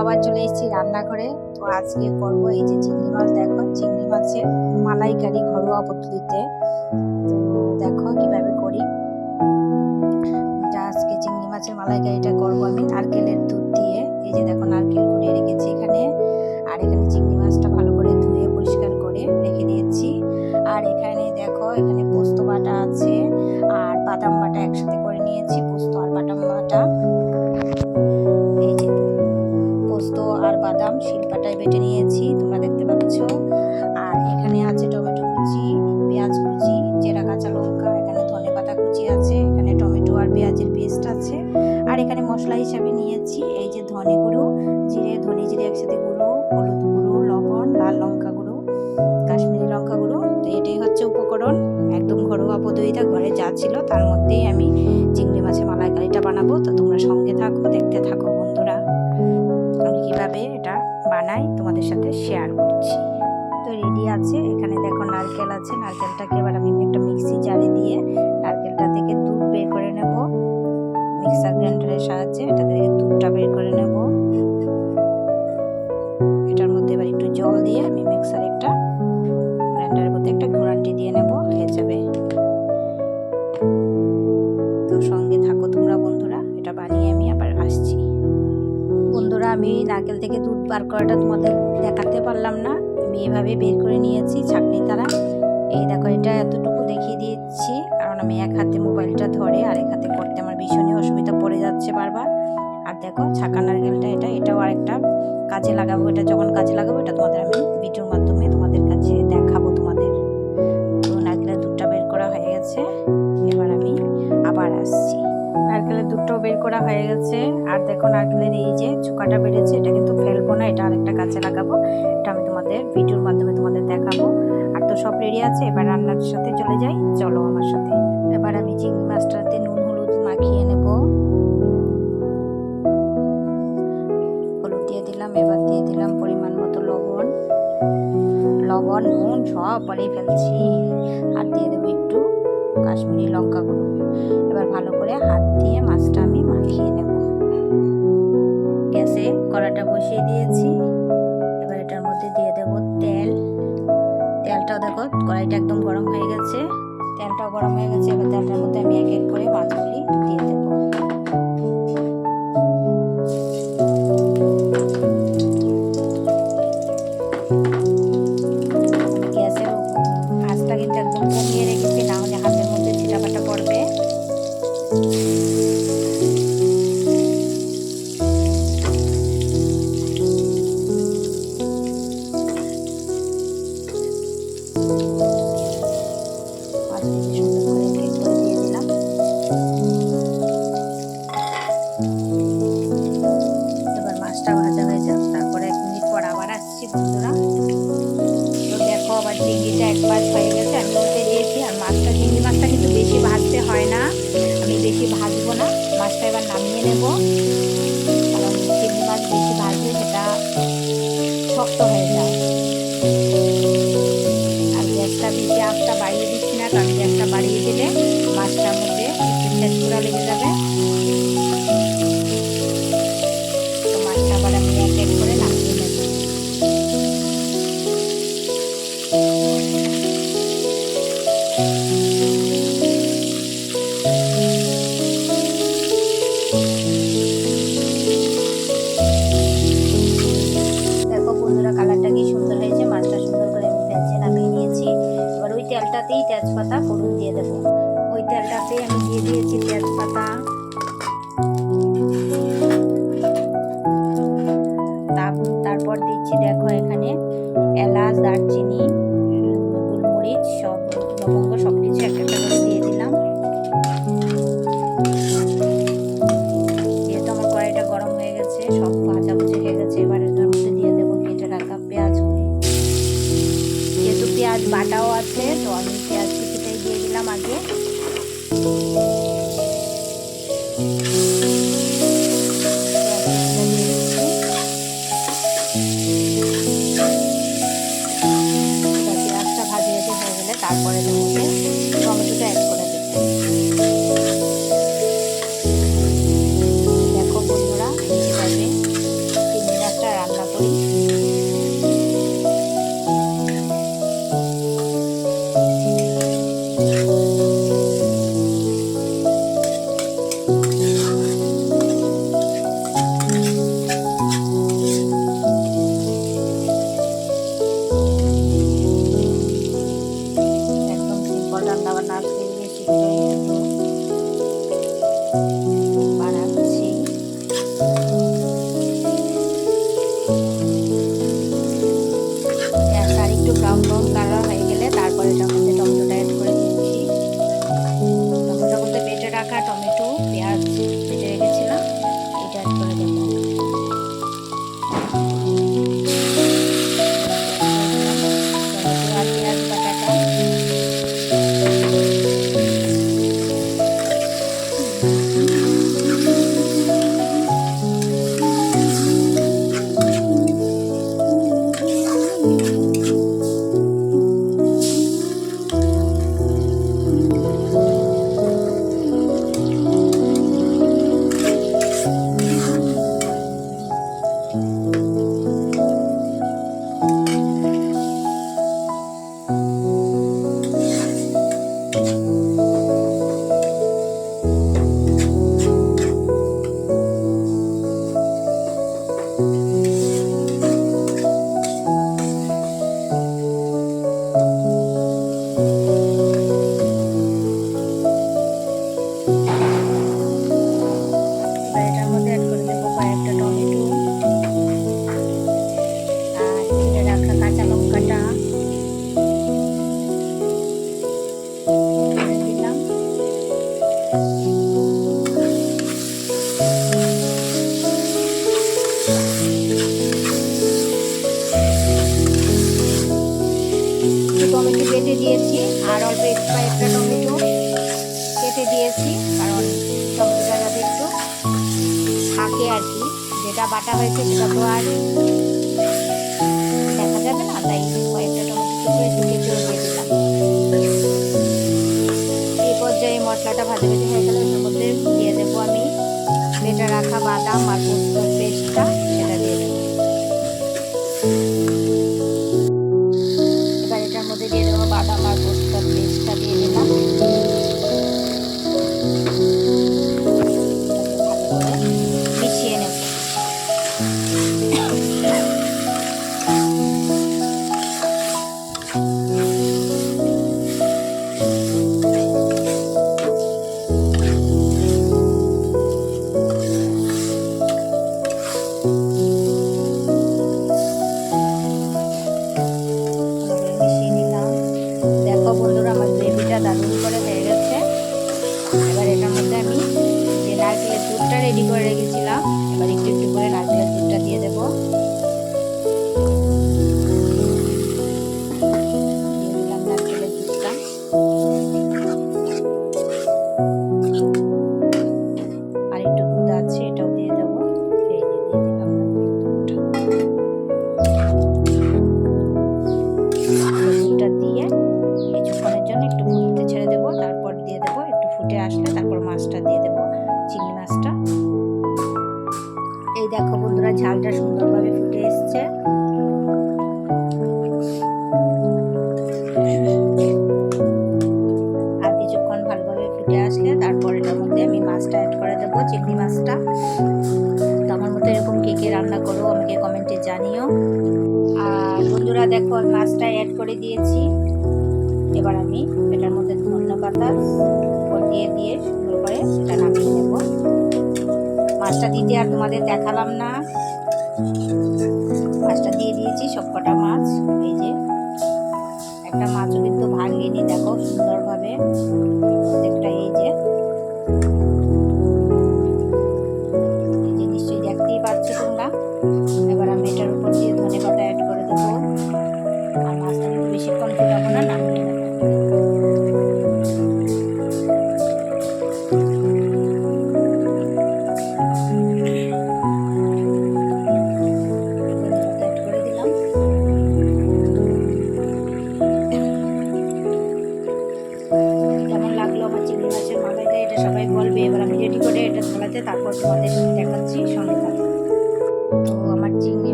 আবার চলে এসেছি রান্নাঘরে। তো আজকে করব এই যে চিংড়ি মাছ, দেখো, চিংড়ি মাছের মালাইকারি ঘরোয়া পদ্ধতিতে। দেখো কীভাবে করি। আজকে চিংড়ি মাছের মালাইকারিটা করব আমি নারকেলের দুধ দিয়ে। এই যে দেখো নারকেল কুড়িয়ে রেখেছি এখানে। বেটে নিয়েছি, তোমরা দেখতে পাচ্ছ। আর এখানে আছে টমেটো কুচি, পেঁয়াজ কুচি জিরা কাঁচা লঙ্কা, এখানে ধনে পাতা কুচি আছে, এখানে টমেটো আর পেঁয়াজের পেস্ট আছে। আর এখানে মশলা হিসাবে নিয়েছি এই যে ধনে গুঁড়ো, জিরে, ধনে জিরে একসাথে গুঁড়ো, হলুদ গুঁড়ো, লবণ, লাল লঙ্কা গুঁড়ো, কাশ্মীরি লঙ্কা গুঁড়ো। তো এটাই হচ্ছে উপকরণ। একদম ঘরোয়া পদ্ধতিতে ঘরে যা ছিল তার মধ্যেই আমি চিংড়ি মাছের মালাইকারিটা বানাবো। তো তোমরা সঙ্গে থাকো, দেখতে থাকো। তোমাদের সাথে শেয়ার করছি। তো রেডি আছে? এখানে দেখো নারকেল আছে। নারকেলটাকে এবার আমি একটা মিক্সি জারে দিয়ে নারকেলটা থেকে দুধ বের করে নেব। মিক্সার গ্রাইন্ডারের সাহায্যে এটা থেকে দুধটা বের করে নেব। এটার মধ্যে এবার একটু জল দিয়ে আমি মিক্সার আমি নারকেল থেকে দুধ বার করাটা তোমাদের দেখাতে পারলাম না। আমি এভাবে বের করে নিয়েছি ছাঁকনি তারা এই দেখো, এটা এতটুকু দেখিয়ে দিয়েছি কারণ আমি এক হাতে মোবাইলটা ধরে আর এক হাতে করতে আমার ভীষণই অসুবিধা পড়ে যাচ্ছে বারবার। আর দেখো, ছাকা নারকেলটা এটা, এটাও আরেকটা কাজে লাগাবো, এটা যখন কাজে লাগাবো, এটা তোমাদের আমি করা হয়ে গেছে। আর দেখো নারকেলের এই যে চোকাটা বেড়েছে, এটা কিন্তু ফেলব না, এটা আরেকটা কাজে লাগাবো। এটা আমি তোমাদের ভিডিওর মাধ্যমে তোমাদের দেখাবো। আর তো সব রেডি আছে, এবার রান্নার সাথে চলে যাই। চলো আমার সাথে। এবার আমি চিংড়ি মাছটাতে নুন, হলুদ মাখিয়ে নেব। হলুদ দিয়ে দিলাম, এবার দিয়ে দিলাম পরিমাণ মতো লবণ। লবণ, নুন সব পরে ফেলছি। আর দিয়ে দেবো একটু কাশ্মীরি লঙ্কা গুঁড়ো এবার ভালো করে হাত দিয়ে মাছটা কড়াটা বসিয়ে দিয়েছি। এবার এটার মধ্যে দিয়ে দেব তেল। তেলটাও দেখো, কড়াইটা একদম গরম হয়ে গেছে। তেলটাও গরম হয়ে গেছে। এবার তেলটার মধ্যে আমি এক এক করে মাছগুলি দিয়ে দেব। দিচ্ছি দেখো এখানে। এলাচ, দারচিনি, গোলমরিচ, সব লবঙ্গ সব কিছু একটা একটা করে দিয়ে দিলাম। যেহেতু আমার কড়াইটা গরম হয়ে গেছে, সব ভাজা ভুজি হয়ে গেছে, এবার এটার মধ্যে দিয়ে দেবো কেটে রাখা পেঁয়াজগুলি যেহেতু পেঁয়াজ বাটাও আছে, তো আমি পেঁয়াজ কুচিটাই দিয়ে দিলাম আগে। Música যেটা বাটা হয়েছে সেটা তো আর দেখা যাবে না, তাই কয়েকটা টমেটো করে দিয়ে দিলাম। এই পর্যায়ে মশলাটা ভাজা ভেজে দেখো বন্ধুরা, ঝালটা সুন্দরভাবে ফুটে এসছে। আর কিছুক্ষণ ভালোভাবে ফুটে আসলে তারপরে এটার মধ্যে আমি মাছটা অ্যাড করে দেবো, চিংড়ি মাছটা। তো আমার মতো এরকম কে কে রান্না করো, আমাকে কমেন্টে জানিও। আর বন্ধুরা, দেখো আমি মাছটা অ্যাড করে দিয়েছি। এবার আমি এটার মধ্যে ধন্য পাতা দিয়ে দিয়ে সুন্দর করে এটা নামিয়ে নেব। মাছটা দিতে আর তোমাদের দেখালাম না। মাছটা দিয়ে দিয়েছি সব কটা মাছ, এই যে। একটা মাছ কিন্তু ভাঙিয়ে নি দেখো।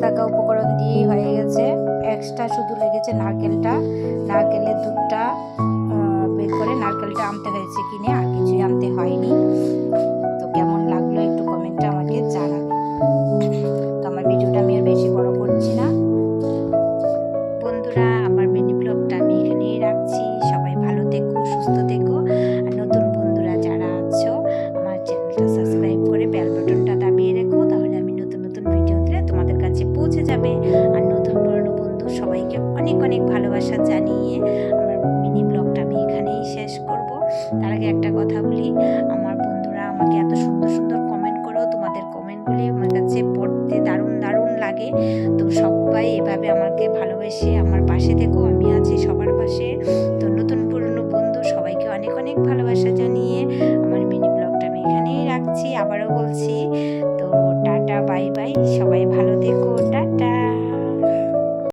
থাকা উপকরণ দিয়েই হয়ে গেছে। এক্সট্রা শুধু লেগেছে নারকেলটা। লাগে। তো সবাই এভাবে আমাকে ভালোবেসে আমার পাশে থেকেও আমি আছি সবার পাশে। তো নতুন পুরনো বন্ধু, সবাইকে অনেক অনেক ভালোবাসা জানিয়ে আমার মিনি ব্লগটা আমি এখানেই রাখছি। আবারও বলছি, তো টাটা বাই বাই সবাই